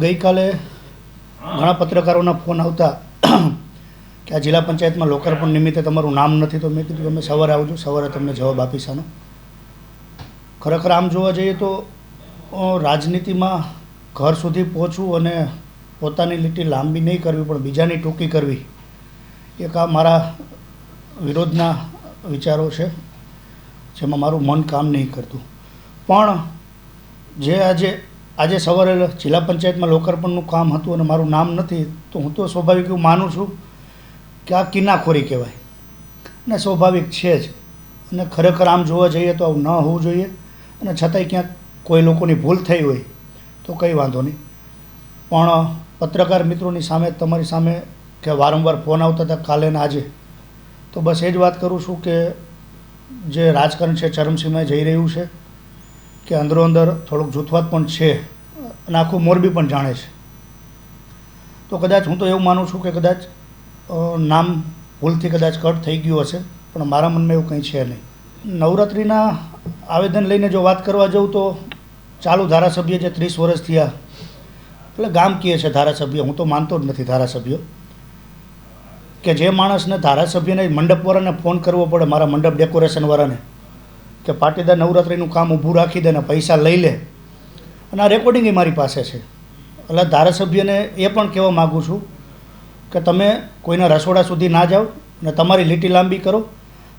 ગઈકાલે ઘણા પત્રકારોના ફોન આવતા કે આ જિલ્લા પંચાયતમાં લોકાર્પણ નિમિત્તે તમારું નામ નથી તો મેં કીધું તમે સવારે આવજો, સવારે તમને જવાબ આપીશ આનો. ખરેખર આમ જોવા જઈએ તો રાજનીતિમાં ઘર સુધી પહોંચવું અને પોતાની લીટી લાંબી નહીં કરવી પણ બીજાની ટૂંકી કરવી એક આ મારા વિરોધના વિચારો છે, જેમાં મારું મન કામ નહીં કરતું. પણ જે આજે આજે સવારે જિલ્લા પંચાયતમાં લોકાર્પણનું કામ હતું અને મારું નામ નથી, તો હું તો સ્વાભાવિક એવું માનું છું કે આ કિનાખોરી કહેવાય. અને સ્વાભાવિક છે જ. અને ખરેખર આમ જોવા જઈએ તો આવું ન હોવું જોઈએ. અને છતાંય ક્યાંક કોઈ લોકોની ભૂલ થઈ હોય તો કંઈ વાંધો નહીં. પણ પત્રકાર મિત્રોની સામે, તમારી સામે કે વારંવાર ફોન આવતા હતા કાલે ને આજે, તો બસ એ જ વાત કરું છું કે જે રાજકારણ છે, ચરમસીમાએ જઈ રહ્યું છે, કે અંદરો અંદર થોડુંક જૂથવાદ પણ છે. અને આખું મોરબી પણ જાણે છે. તો કદાચ હું તો એવું માનું છું કે કદાચ નામ ભૂલથી કદાચ કટ થઈ ગયું હશે, પણ મારા મનમાં એવું કંઈ છે નહીં. નવરાત્રિના આવેદન લઈને જો વાત કરવા જાઉં તો ચાલુ ધારાસભ્ય જે ત્રીસ વર્ષ થયા, એટલે ગામ કહે છે ધારાસભ્ય, હું તો માનતો જ નથી ધારાસભ્ય, કે જે માણસને ધારાસભ્યને મંડપવાળાને ફોન કરવો પડે, મારા મંડપ ડેકોરેશનવાળાને, કે પાટીદાર નવરાત્રિનું કામ ઊભું રાખી દે ને પૈસા લઈ લે અને આ રેકોર્ડિંગ એ મારી પાસે છે. એટલે ધારાસભ્યને એ પણ કહેવા માગું છું કે તમે કોઈના રસોડા સુધી ના જાઓ અને તમારી લીટી લાંબી કરો.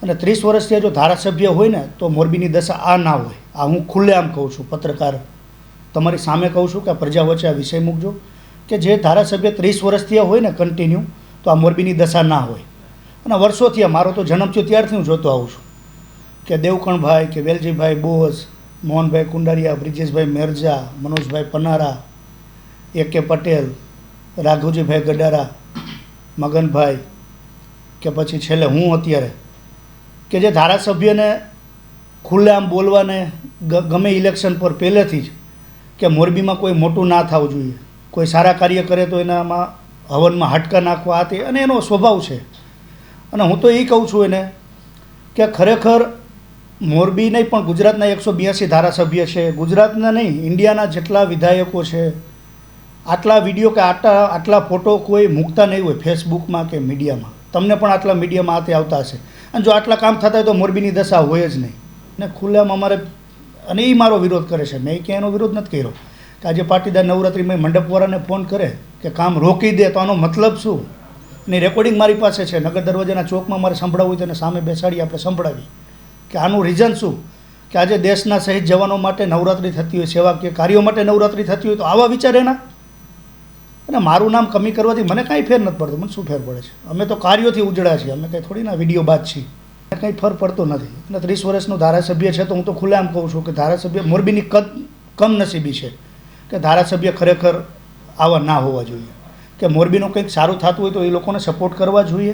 અને ત્રીસ વર્ષથી જો ધારાસભ્ય હોય ને, તો મોરબીની દશા આ ના હોય. આ હું ખુલ્લે આમ કહું છું, પત્રકાર તમારી સામે કહું છું કે પ્રજા વચ્ચે આ વિષય મૂકજો કે જે ધારાસભ્ય ત્રીસ વર્ષથી હોય ને કન્ટિન્યુ તો આ મોરબીની દશા ના હોય. અને વર્ષોથી મારો તો જન્મ થયો ત્યારથી હું જોતો આવું છું કે દેવકણભાઈ, કે વેલજીભાઈ બોઝ મોહનભાઈ કુંડારિયા, બ્રિજેશભાઈ મેરજા, મનોજભાઈ પનારા એ કે પટેલ રાઘુજીભાઈ ગડારા, મગનભાઈ, કે પછી છેલ્લે હું અત્યારે, કે જે ધારાસભ્યને ખુલ્લેઆમ બોલવાને ગમે ઇલેક્શન પર પહેલેથી જ કે મોરબીમાં કોઈ મોટું ના થવું જોઈએ. કોઈ સારા કાર્ય કરે તો એનામાં હવનમાં હાડકા નાખવા આ અને એનો સ્વભાવ છે. અને હું તો એ કહું છું એને કે ખરેખર મોરબી નહીં, પણ ગુજરાતના એકસો બ્યાસી ધારાસભ્ય છે. ગુજરાતના નહીં, ઇન્ડિયાના જેટલા વિધાયકો છે, આટલા વીડિયો કે આટલા આટલા ફોટો કોઈ મૂકતા નહીં હોય ફેસબુકમાં કે મીડિયામાં. તમને પણ આટલા મીડિયામાં આતે આવતા હશે. અને જો આટલા કામ થતા હોય તો મોરબીની દશા હોય જ નહીં. ને ખુલ્લામાં અમારે, અને એ મારો વિરોધ કરે છે. મેં ક્યાંય એનો વિરોધ નથી કર્યો. કે આજે પાટીદાર નવરાત્રિમાં મંડપવાળાને ફોન કરે કે કામ રોકી દે, તો આનો મતલબ શું? અને રેકોર્ડિંગ મારી પાસે છે. નગર દરવાજાના ચોકમાં મારે સંભળાવવું હોય તો એને સામે બેસાડી આપણે સંભળાવી કે આનું રીઝન શું? કે આજે દેશના શહીદ જવાનો માટે નવરાત્રિ થતી હોય, સેવાકીય કાર્યો માટે નવરાત્રિ થતી હોય, તો આવા વિચાર એના? અને મારું નામ કમી કરવાથી મને કાંઈ ફેર નથી પડતો, મને શું ફેર પડે છે? અમે તો કાર્યોથી ઉજળા છીએ, અમે કંઈ થોડી ના વીડિયો બાદ છીએ. કંઈ ફર પડતો નથી. અને ત્રીસ વર્ષનો ધારાસભ્ય છે તો હું તો ખુલ્લેઆમ કહું છું કે ધારાસભ્ય મોરબીની કદ કમનસીબી છે કે ધારાસભ્ય ખરેખર આવા ના હોવા જોઈએ. કે મોરબીનું કંઈક સારું થતું હોય તો એ લોકોને સપોર્ટ કરવા જોઈએ.